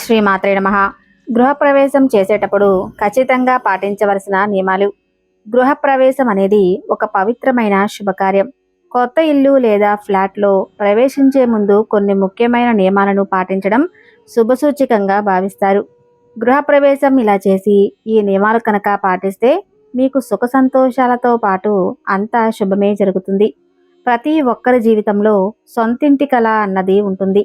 శ్రీమాత్రే నమ. గృహప్రవేశం చేసేటప్పుడు ఖచ్చితంగా పాటించవలసిన నియమాలు. గృహప్రవేశం అనేది ఒక పవిత్రమైన శుభకార్యం. కొత్త ఇల్లు లేదా ఫ్లాట్లో ప్రవేశించే ముందు కొన్ని ముఖ్యమైన నియమాలను పాటించడం శుభసూచికంగా భావిస్తారు. గృహప్రవేశం ఇలా చేసి ఈ నియమాలు కనుక పాటిస్తే మీకు సుఖ సంతోషాలతో పాటు అంతా శుభమే జరుగుతుంది. ప్రతి ఒక్కరి జీవితంలో సొంతింటి కళ అన్నది ఉంటుంది.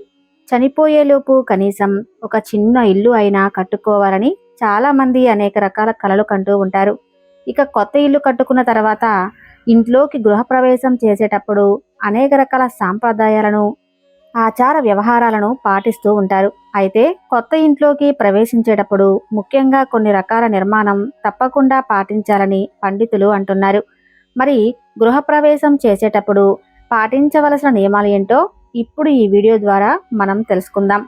చనిపోయేలోపు కనీసం ఒక చిన్న ఇల్లు అయినా కట్టుకోవాలని చాలా మంది అనేక రకాల కలలు కంటూ ఉంటారు. ఇక కొత్త ఇల్లు కట్టుకున్న తర్వాత ఇంట్లోకి గృహప్రవేశం చేసేటప్పుడు అనేక రకాల సాంప్రదాయాలను ఆచార వ్యవహారాలను పాటిస్తూ ఉంటారు. అయితే కొత్త ఇంట్లోకి ప్రవేశించేటప్పుడు ముఖ్యంగా కొన్ని రకాల నిర్మాణం తప్పకుండా పాటించాలని పండితులు అంటున్నారు. మరి గృహప్రవేశం చేసేటప్పుడు పాటించవలసిన నియమాలు ఏంటో ఇప్పుడు ఈ వీడియో ద్వారా మనం తెలుసుకుందాం.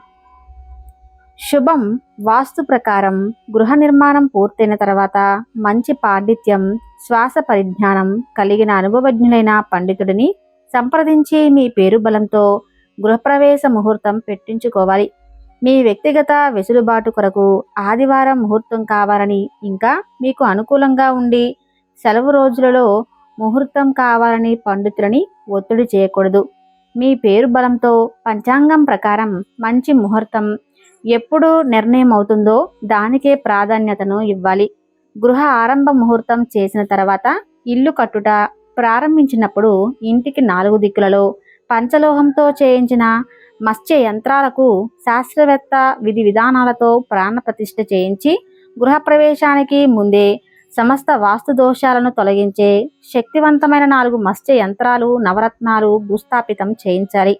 శుభం వాస్తు ప్రకారం గృహ నిర్మాణం పూర్తయిన తర్వాత మంచి పాండిత్యం శ్వాస పరిజ్ఞానం కలిగిన అనుభవజ్ఞులైన పండితుడిని సంప్రదించి మీ పేరు బలంతో గృహప్రవేశ ముహూర్తం పెట్టించుకోవాలి. మీ వ్యక్తిగత వెసులుబాటు కొరకు ఆదివారం ముహూర్తం కావాలని ఇంకా మీకు అనుకూలంగా ఉండి సెలవు రోజులలో ముహూర్తం కావాలని పండితులని ఒత్తిడి చేయకూడదు. మీ పేరు బలంతో పంచాంగం ప్రకారం మంచి ముహూర్తం ఎప్పుడు నిర్ణయం అవుతుందో దానికే ప్రాధాన్యతను ఇవ్వాలి. గృహ ఆరంభ ముహూర్తం చేసిన తర్వాత ఇల్లు కట్టుట ప్రారంభించినప్పుడు ఇంటికి నాలుగు దిక్కులలో పంచలోహంతో చేయించిన మత్స్య యంత్రాలకు శాస్త్రవేత్త విధి విధానాలతో ప్రాణ ప్రతిష్ఠ చేయించి గృహప్రవేశానికి ముందే సమస్త వాస్తు దోషాలను తొలగించే శక్తివంతమైన నాలుగు మత్స్య యంత్రాలు నవరత్నాలు భూస్థాపితం చేయించాలి.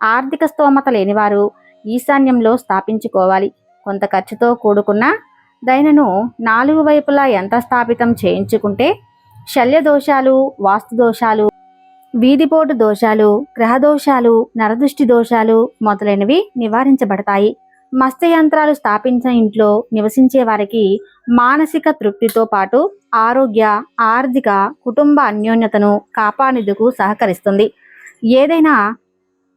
ఆర్థిక స్తోమత లేనివారు ఈశాన్యంలో స్థాపించుకోవాలి. కొంత ఖర్చుతో కూడుకున్న దైనను నాలుగు వైపులా యంత్ర స్థాపితం చేయించుకుంటే శల్య దోషాలు వాస్తు దోషాలు వీధిపోటు దోషాలు గ్రహ దోషాలు నరదృష్టి దోషాలు మొదలైనవి నివారించబడతాయి. మత్స్య యంత్రాలు స్థాపించిన ఇంట్లో నివసించే వారికి మానసిక తృప్తితో పాటు ఆరోగ్య ఆర్థిక కుటుంబ అన్యోన్యతను కాపాడేందుకు సహకరిస్తుంది. ఏదైనా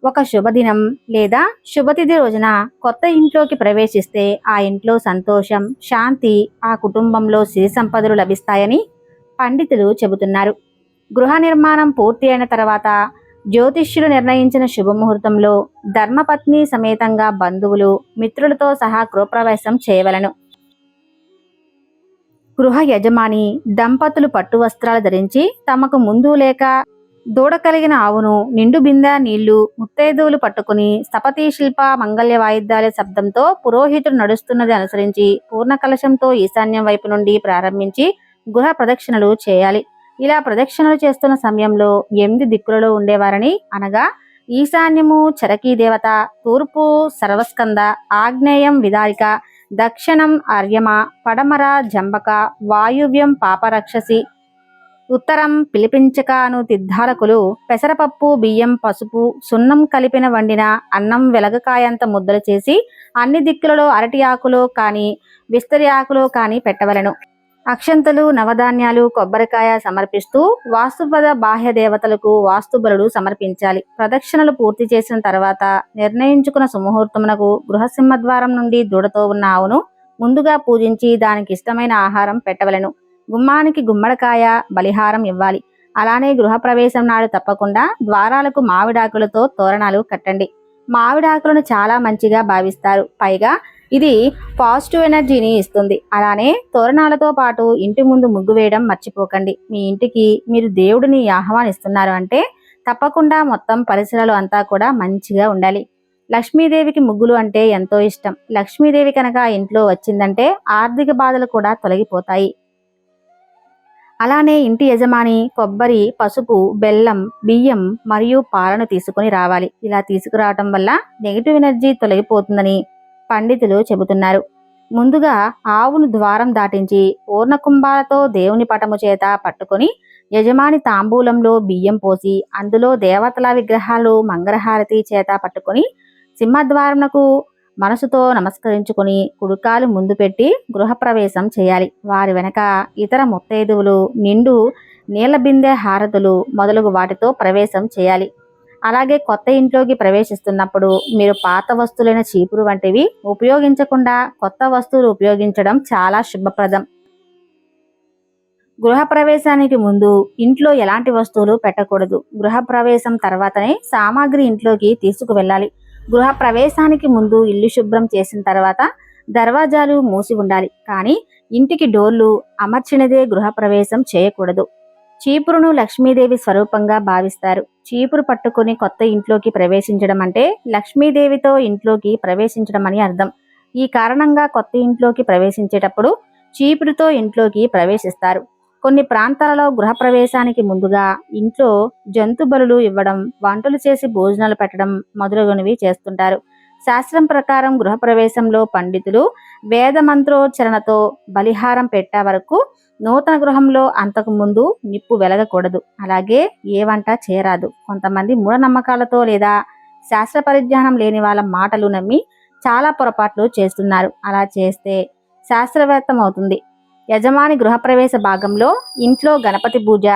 ఒక శుభదినం లేదా శుభతిథి రోజున కొత్త ఇంట్లోకి ప్రవేశిస్తే ఆ ఇంట్లో సంతోషం శాంతి ఆ కుటుంబంలో సిరి సంపదలు లభిస్తాయని పండితులు చెబుతున్నారు. గృహ నిర్మాణం పూర్తి అయిన తర్వాత జ్యోతిష్యులు నిర్ణయించిన శుభముహూర్తంలో ధర్మపత్ని సమేతంగా బంధువులు మిత్రులతో సహా గృహప్రవేశం చేయవలను. గృహ యజమాని దంపతులు పట్టు వస్త్రాలు ధరించి తమకు ముందు లేక దూడ కలిగిన ఆవును నిండు బింద నీళ్ళు ముత్తైదువులు పట్టుకుని స్థపతి శిల్ప మంగళ్య వాయిద్యాల శబ్దంతో పురోహితుడు నడుస్తున్నది అనుసరించి పూర్ణ కలశంతో ఈశాన్యం వైపు నుండి ప్రారంభించి గృహ ప్రదక్షిణలు చేయాలి. ఇలా ప్రదక్షిణలు చేస్తున్న సమయంలో ఎనిమిది దిక్కులలో ఉండేవారని అనగా ఈశాన్యము చరకీ దేవత తూర్పు సర్వస్కంద ఆగ్నేయం విదారిక దక్షిణం ఆర్యమ పడమర జంబక వాయువ్యం పాపరక్షసి ఉత్తరం పిలిపించక అను తిద్ధాలకులు పెసరపప్పు బియ్యం పసుపు సున్నం కలిపిన వండిన అన్నం వెలగకాయంత ముద్దలు చేసి అన్ని దిక్కులలో అరటి ఆకులో కానీ విస్తరి ఆకులో కానీ పెట్టవలెను. అక్షంతలు నవధాన్యాలు కొబ్బరికాయ సమర్పిస్తూ వాస్తుపద బాహ్య దేవతలకు వాస్తుబలుడు సమర్పించాలి. ప్రదక్షిణలు పూర్తి చేసిన తర్వాత నిర్ణయించుకున్న సుముహూర్తమునకు గృహసింహద్వారం నుండి దూడతో ఉన్న ఆవును ముందుగా పూజించి దానికి ఇష్టమైన ఆహారం పెట్టవలెను. గుమ్మానికి గుమ్మడికాయ బలిహారం ఇవ్వాలి. అలానే గృహప్రవేశం నాడు తప్పకుండా ద్వారాలకు మామిడాకులతో తోరణాలు కట్టండి. మామిడాకులను చాలా మంచిగా భావిస్తారు. పైగా ఇది పాజిటివ్ ఎనర్జీని ఇస్తుంది. అలానే తోరణాలతో పాటు ఇంటి ముందు ముగ్గు వేయడం మర్చిపోకండి. మీ ఇంటికి మీరు దేవుడిని ఆహ్వానిస్తున్నారు అంటే తప్పకుండా మొత్తం పరిసరాలు అంతా కూడా మంచిగా ఉండాలి. లక్ష్మీదేవికి ముగ్గులు అంటే ఎంతో ఇష్టం. లక్ష్మీదేవి కనుక ఇంట్లో వచ్చిందంటే ఆర్థిక బాధలు కూడా తొలగిపోతాయి. అలానే ఇంటి యజమాని కొబ్బరి పసుపు బెల్లం బియ్యం మరియు పాలను తీసుకొని రావాలి. ఇలా తీసుకురావటం వల్ల నెగిటివ్ ఎనర్జీ తొలగిపోతుందని పండితులు చెబుతున్నారు. ముందుగా ఆవును ద్వారం దాటించి పూర్ణకుంభాలతో దేవుని పటము చేత పట్టుకొని యజమాని తాంబూలంలో బియ్యం పోసి అందులో దేవతల విగ్రహాలు మంగరహారతి చేత పట్టుకొని సింహద్వారమునకు మనసుతో నమస్కరించుకుని కుడుకాలు ముందు పెట్టి గృహప్రవేశం చేయాలి. వారి వెనక ఇతర ముత్తైదువులు నిండు నీళ్ళ బిందె హారతులు మొదలగు వాటితో ప్రవేశం చేయాలి. అలాగే కొత్త ఇంట్లోకి ప్రవేశిస్తున్నప్పుడు మీరు పాత వస్తువులైన చీపురు వంటివి ఉపయోగించకుండా కొత్త వస్తువులు ఉపయోగించడం చాలా శుభప్రదం. గృహప్రవేశానికి ముందు ఇంట్లో ఎలాంటి వస్తువులు పెట్టకూడదు. గృహప్రవేశం తర్వాతనే సామాగ్రి ఇంట్లోకి తీసుకువెళ్ళాలి. గృహప్రవేశానికి ముందు ఇల్లు శుభ్రం చేసిన తర్వాత దర్వాజాలు మూసి ఉండాలి. కానీ ఇంటికి డోర్లు అమర్చినదే గృహప్రవేశం చేయకూడదు. చీపురును లక్ష్మీదేవి స్వరూపంగా భావిస్తారు. చీపురు పట్టుకుని కొత్త ఇంట్లోకి ప్రవేశించడం అంటే లక్ష్మీదేవితో ఇంట్లోకి ప్రవేశించడం అని అర్థం. ఈ కారణంగా కొత్త ఇంట్లోకి ప్రవేశించేటప్పుడు చీపురుతో ఇంట్లోకి ప్రవేశిస్తారు. కొన్ని ప్రాంతాలలో గృహప్రవేశానికి ముందుగా ఇంట్లో జంతు బలులు ఇవ్వడం వంటలు చేసి భోజనాలు పెట్టడం మొదలగునవి చేస్తుంటారు. శాస్త్రం ప్రకారం గృహప్రవేశంలో పండితులు వేద మంత్రోచ్చరణతో బలిహారం పెట్టే వరకు నూతన గృహంలో అంతకు ముందు నిప్పు వెలగకూడదు. అలాగే ఏ వంట చేరాదు కొంతమంది మూఢనమ్మకాలతో లేదా శాస్త్ర పరిజ్ఞానం లేని వాళ్ళ మాటలు నమ్మి చాలా పొరపాట్లు చేస్తున్నారు. అలా చేస్తే శాస్త్రవేత్తం అవుతుంది యజమాని గృహప్రవేశ భాగంలో ఇంట్లో గణపతి పూజ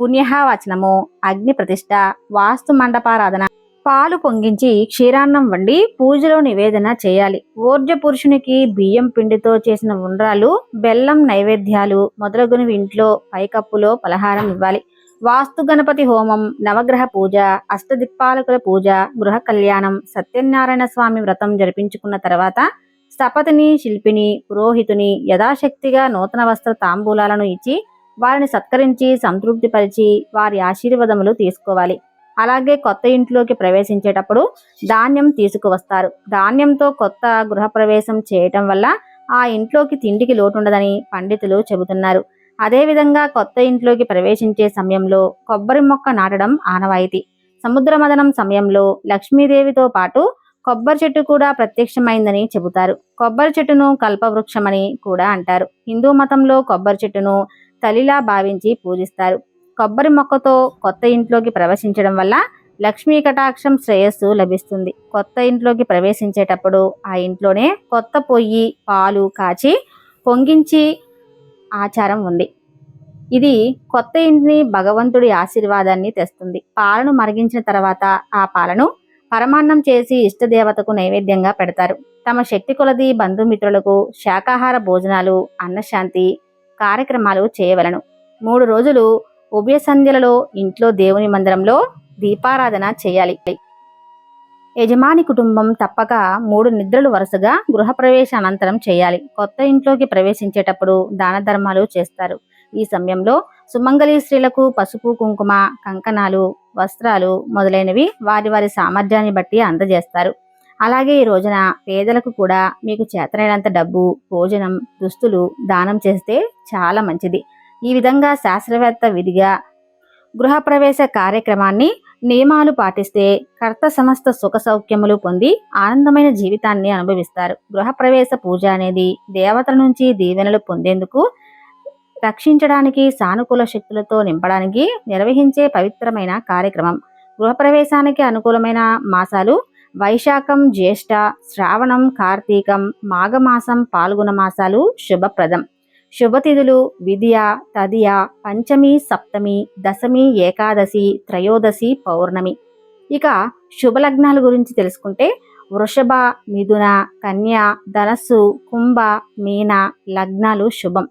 పుణ్యహావచనము అగ్ని ప్రతిష్ట వాస్తు మండపారాధన పాలు పొంగించి క్షీరాన్నం వండి పూజలో నివేదన చేయాలి. ఊర్జ పురుషునికి బియ్యం పిండితో చేసిన ఉండ్రాలు బెల్లం నైవేద్యాలు మొదలగునవి ఇంట్లో పైకప్పులో పలహారం ఇవ్వాలి. వాస్తు గణపతి హోమం నవగ్రహ పూజ అష్టదిక్పాలకుల పూజ గృహ కళ్యాణం సత్యనారాయణ స్వామి వ్రతం జరిపించుకున్న తర్వాత స్థపతిని శిల్పిని పురోహితుని యథాశక్తిగా నూతన వస్త్ర తాంబూలాలను ఇచ్చి వారిని సత్కరించి సంతృప్తిపరిచి వారి ఆశీర్వాదములు తీసుకోవాలి. అలాగే కొత్త ఇంట్లోకి ప్రవేశించేటప్పుడు ధాన్యం తీసుకువస్తారు. ధాన్యంతో కొత్త గృహప్రవేశం చేయటం వల్ల ఆ ఇంట్లోకి తిండికి లోటుండదని పండితులు చెబుతున్నారు. అదేవిధంగా కొత్త ఇంట్లోకి ప్రవేశించే సమయంలో కొబ్బరి మొక్క నాటడం ఆనవాయితీ. సముద్రమదనం సమయంలో లక్ష్మీదేవితో పాటు కొబ్బరి చెట్టు కూడా ప్రత్యక్షమైందని చెబుతారు. కొబ్బరి చెట్టును కల్పవృక్షమని కూడా అంటారు. హిందూ మతంలో కొబ్బరి చెట్టును తలిలా భావించి పూజిస్తారు. కొబ్బరి మొక్కతో కొత్త ఇంట్లోకి ప్రవేశించడం వల్ల లక్ష్మీ కటాక్షం శ్రేయస్సు లభిస్తుంది. కొత్త ఇంట్లోకి ప్రవేశించేటప్పుడు ఆ ఇంట్లోనే కొత్త పొయ్యి పాలు కాచి పొంగించి ఆచారం ఉంది. ఇది కొత్త ఇంటిని భగవంతుడి ఆశీర్వాదాన్ని తెస్తుంది. పాలను మరిగించిన తర్వాత ఆ పాలను పరమాన్నం చేసి ఇష్టదేవతకు నైవేద్యంగా పెడతారు. తమ శక్తి కొలది బంధుమిత్రులకు శాకాహార భోజనాలు అన్నశాంతి కార్యక్రమాలు చేయవలను. మూడు రోజులు ఉభయ సంధ్యలలో ఇంట్లో దేవుని మందిరంలో దీపారాధన చేయాలి. యజమాని కుటుంబం తప్పక మూడు నిద్రలు వరుసగా గృహప్రవేశ అనంతరం చేయాలి. కొత్త ఇంట్లోకి ప్రవేశించేటప్పుడు దాన ధర్మాలు చేస్తారు. ఈ సమయంలో సుమంగళి స్త్రీలకు పసుపు కుంకుమ కంకణాలు వస్త్రాలు మొదలైనవి వారి వారి సామర్థ్యాన్ని బట్టి అందజేస్తారు. అలాగే ఈ రోజున పేదలకు కూడా మీకు చేతనైనంత డబ్బు భోజనం దుస్తులు దానం చేస్తే చాలా మంచిది. ఈ విధంగా శాస్త్రవేత్త విధిగా గృహప్రవేశ కార్యక్రమాన్ని నియమాలు పాటిస్తే కర్త సమస్త సుఖ సౌఖ్యములు పొంది ఆనందమైన జీవితాన్ని అనుభవిస్తారు. గృహప్రవేశ పూజ అనేది దేవతల నుంచి దీవెనలు పొందేందుకు రక్షించడానికి సానుకూల శక్తులతో నింపడానికి నిర్వహించే పవిత్రమైన కార్యక్రమం. గృహప్రవేశానికి అనుకూలమైన మాసాలు వైశాఖం జ్యేష్ఠ శ్రావణం కార్తీకం మాఘమాసం పాల్గొన మాసాలు శుభప్రదం. శుభతిథులు విద్య తదియ పంచమి సప్తమి దశమి ఏకాదశి త్రయోదశి పౌర్ణమి. ఇక శుభలగ్నాల గురించి తెలుసుకుంటే వృషభ మిథున కన్య ధనస్సు కుంభ మీన లగ్నాలు శుభం.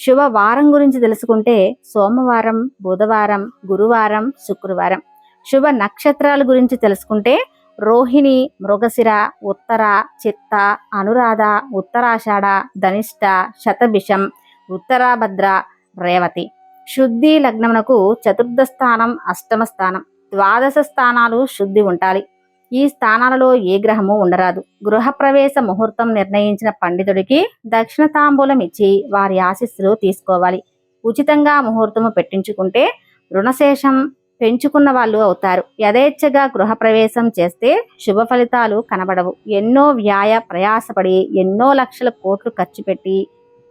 శుభ వారం గురించి తెలుసుకుంటే సోమవారం బుధవారం గురువారం శుక్రవారం. శుభ నక్షత్రాల గురించి తెలుసుకుంటే రోహిణి మృగశిర ఉత్తర చిత్త అనురాధ ఉత్తరాషాఢ ధనిష్ట శతభిషం ఉత్తరాభద్ర రేవతి. శుద్ధి లగ్నమునకు చతుర్థ స్థానం అష్టమ స్థానం ద్వాదశ స్థానాలు శుద్ధి ఉండాలి ఈ స్థానాలలో ఏ గ్రహము ఉండరాదు. గృహప్రవేశ ముహూర్తం నిర్ణయించిన పండితుడికి దక్షిణ తాంబూలం ఇచ్చి వారి ఆశీస్సులు తీసుకోవాలి. ఉచితంగా ముహూర్తము పెట్టించుకుంటే రుణశేషం పెంచుకున్న వాళ్ళు అవుతారు. యథేచ్ఛగా గృహప్రవేశం చేస్తే శుభ ఫలితాలు కనబడవు. ఎన్నో వ్యాయ ప్రయాసపడి ఎన్నో లక్షల కోట్లు ఖర్చు పెట్టి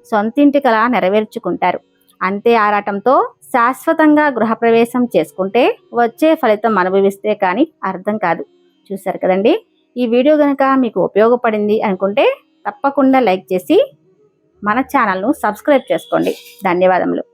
సొంతింటికలా నెరవేర్చుకుంటారు. అంతే ఆరాటంతో శాశ్వతంగా గృహప్రవేశం చేసుకుంటే వచ్చే ఫలితం అనుభవిస్తే కానీ అర్థం కాదు. చూశారు కదండి? ఈ వీడియో కనుక మీకు ఉపయోగపడింది అనుకుంటే తప్పకుండా లైక్ చేసి మన ఛానల్ను సబ్స్క్రైబ్ చేసుకోండి. ధన్యవాదములు.